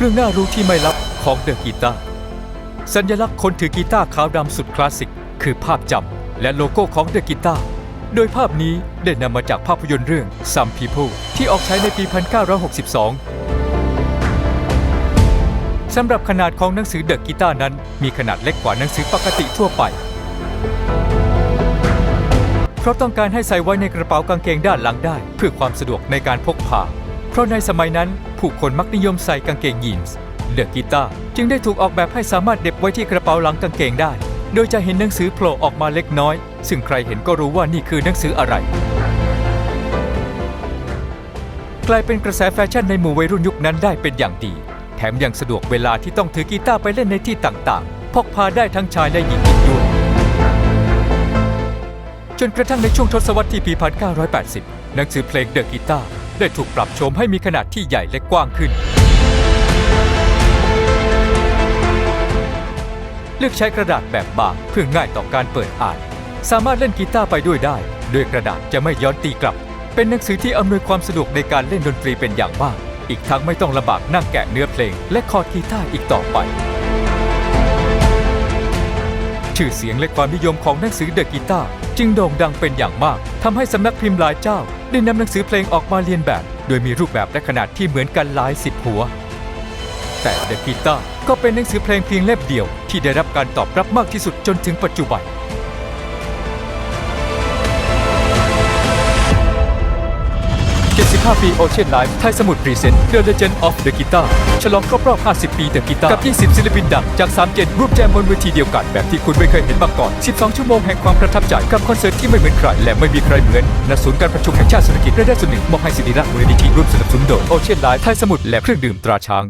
เรื่องน่ารู้ที่ไม่ลับของเดอะกีตาร์สัญลักษณ์คนถือกีตาร์ขาวดำสุดคลาสสิก คือภาพจำและโลโก้ของเดอะกีตาร์โดยภาพนี้ได้นำมาจากภาพยนตร์เรื่อง Some People ที่ออกฉายในปี 1962 สำหรับขนาดของหนังสือเดอะกีตาร์นั้น มีขนาดเล็กกว่าหนังสือปกติทั่วไป เพราะต้องการให้ใส่ไว้ในกระเป๋ากางเกงด้านหลังได้ เพื่อความสะดวกในการพกพา ราะในสมัยนั้นผู้คนมักนิยมใส่กางเกงยีนส์เดอะกีตาร์จึงได้ถูกออกแบบให้สามารถเด็บไว้ที่กระเป๋าหลังกางเกงได้ โดยจะเห็นหนังสือโผล่ออกมาเล็กน้อย ซึ่งใครเห็นก็รู้ว่านี่คือหนังสืออะไร กลายเป็นกระแสแฟชั่นในหมู่วัยรุ่นยุคนั้นได้เป็นอย่างดี แถมยังสะดวกเวลาที่ต้องถือกีตาร์ไปเล่นในที่ต่างๆ พกพาได้ทั้งชายและหญิงอีกด้วยจนกระทั่งในช่วงทศวรรษที่ปี1980 หนังสือเพลงเดอะกีตาร์ ได้ถูกปรับโฉมให้มีขนาดที่ใหญ่และกว้างขึ้น เลือกใช้กระดาษแบบบางเพื่อง่ายต่อการเปิดอ่าน สามารถเล่นกีตาร์ไปด้วยได้ โดยกระดาษจะไม่ย้อนตีกลับ เป็นหนังสือที่อำนวยความสะดวกในการเล่นดนตรีเป็นอย่างมาก อีกทั้งไม่ต้องลำบากนั่งแกะเนื้อเพลง และคอร์ดกีตาร์อีกต่อไปชื่อเสียงและความนิยมของหนังสือเดอะกีตาร์จึงโด่งดังเป็นอย่างมากทำให้สำนักพิมพ์หลายเจ้า ได้นำหนังสือเพลงออกมาเรียนแบบ โดยมีรูปแบบและขนาดที่เหมือนกันหลายสิบหัว แต่เดอะกีตาร์ก็เป็นหนังสือเพลงเพียงเล่มเดียวที่ได้รับการตอบรับมากที่สุดจนถึงปัจจุบัน 75 ปี Ocean Life ไทยสมุทรพรีเซนต์ The Legend of the Guitar ฉลองครบรอบ 50 ปี The Guitar กับ 20 ศิลปินดัง จาก 3 เจนรูปแจมบนเวทีเดียวกัน แบบที่คุณไม่เคยเห็นมาก่อน 12 ชั่วโมงแห่งความประทับใจ กับคอนเสิร์ตที่ไม่เหมือนใคร และไม่มีใครเหมือนณศูนย์การประชุมแห่งชาติเศรษฐกิจและได้ส่วนหนึ่งมอบให้สิริรักษ์มูลนิธิร่วมสนับสนุนโดย Ocean Life ไทยสมุทรและเครื่องดื่มตราช้าง